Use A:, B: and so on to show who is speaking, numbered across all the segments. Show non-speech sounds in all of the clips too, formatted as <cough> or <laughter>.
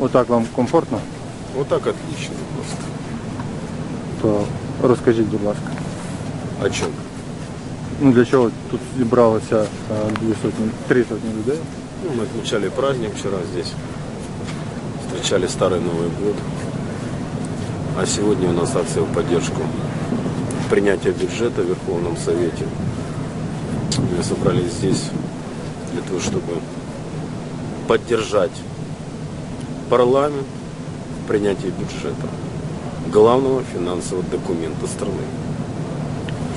A: Отак вам комфортно?
B: Вот так отлично просто.
A: То розкажіть, будь ласка.
B: О чем?
A: Ну для чого тут зібралося е, дві сотні, три сотні людей?
B: Ну, мы отмечали праздник вчера здесь. Встречали Старый Новый год. А сегодня у нас акция в поддержку принятия бюджета в Верховном Совете. Мы собрались здесь для того, чтобы поддержать парламент в принятии бюджета, главного финансового документа страны,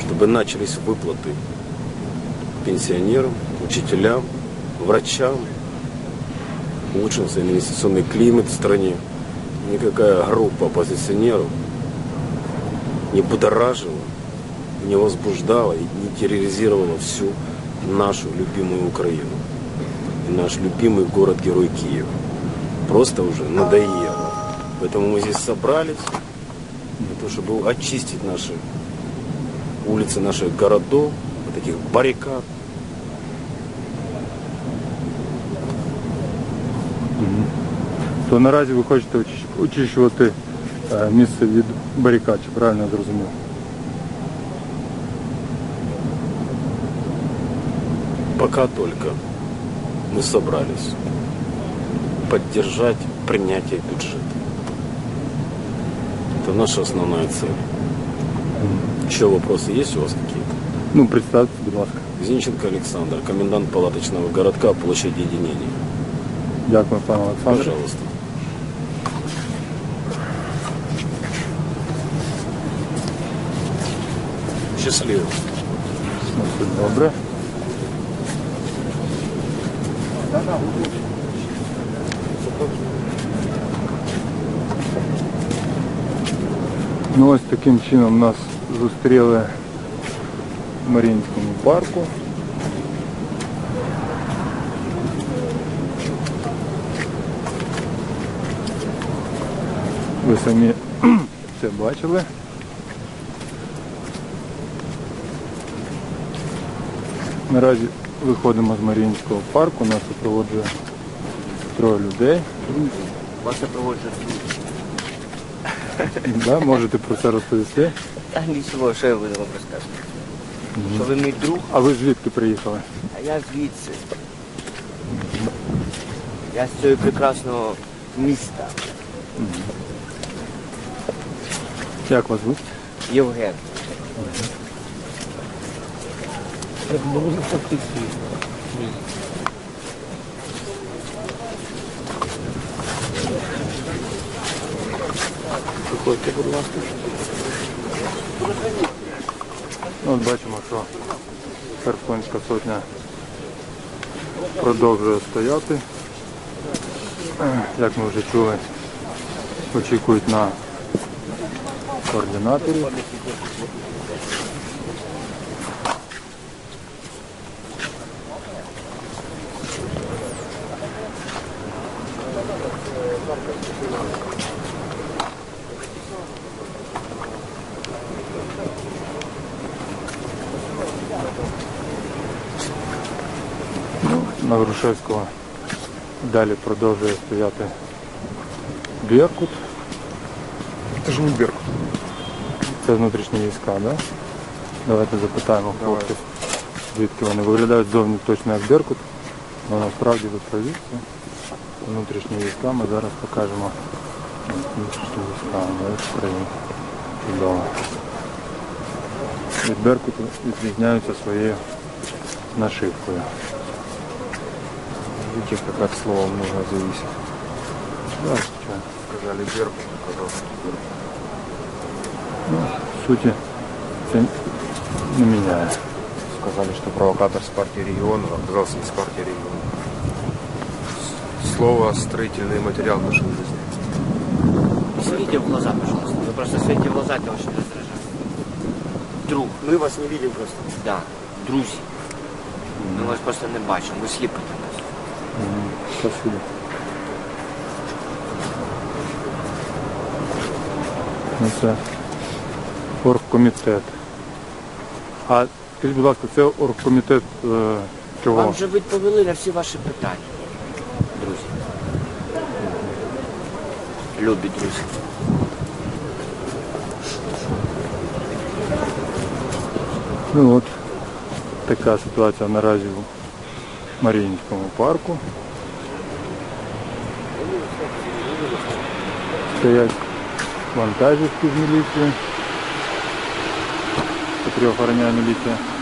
B: чтобы начались выплаты пенсионерам, учителям, врачам, улучшился инвестиционный климат в стране. Никакая группа оппозиционеров не будоражила, не возбуждала и не терроризировала всю нашу любимую Украину. И наш любимый город-герой Киев Просто уже надоело. Поэтому мы здесь собрались для того, чтобы очистить наши улицы наших городов от таких баррикад,
A: То наразі ви хочете очищ- очищувати е, місце від барикад, чи правильно я зрозумів?
B: Пока только мы собрались поддержать принятие бюджета. Это наша основная цель. Еще вопросы есть у вас какие-то?
A: Ну, представте, будь ласка.
B: Зинченко Александр, комендант палаточного городка площади Единения.
A: Дякую, пане Олександре.
B: Пожалуйста. Счастливо.
A: Добре. Ну ось таким чином нас зустріли в Маріїнському парку. Ви самі <clears throat> це бачили. Наразі виходимо з Маріїнського парку, нас супроводжує троє людей.
C: Вас супроводжує
A: Да, можете про це розповісти.
C: Та нічого, що я буду вам розказувати. Що ви мій друг,
A: А ви звідки приїхали?
C: а я звідси. Я з цього прекрасного міста.
A: Як вас звуть?
C: Євген.
A: Виходьте, будь ласка. Ну, От бачимо, що Херсонська сотня продовжує стояти. Як ми вже чули, очікують на координаторів. На Грушевського далі продовжує стояти Беркут.
D: Это же не Беркут.
A: Це внутрішні війська, да? Давайте запитаємо хлопців, звідки вони виглядають зовні точно як Беркут, але насправді ви праві. Внутрішні війська. Ми зараз покажемо внутрішні війська да, в Чудово. Від Беркуту відрізняються своєю нашивкою.
D: Видите, как от слова много зависит.
A: Да, звичайно.
D: Сказали Беркут, оказался Беркут.
A: Ну, в суті, це не міняє.
D: Сказали, что провокатор с партии региона оказался не с партии региона. С- Слово строительный материал нашей жизни.
C: Смотрите в глаза, пожалуйста. Вы просто смотрите в глаза, это очень раздражает. Друг.
E: Мы вас не видим просто.
C: Да. Друзі. Ми вас просто не бачимо. Ви сліпите нас.
A: Спасибо. Ну, це оргкомітет. А скажіть, будь ласка, це оргкомітет е, чого?
C: Вам вже відповіли на всі ваші питання, друзі. любі друзі.
A: Ну от така ситуація наразі Маріїнському парку. Стоять вантажівки з міліції, котрі міліція.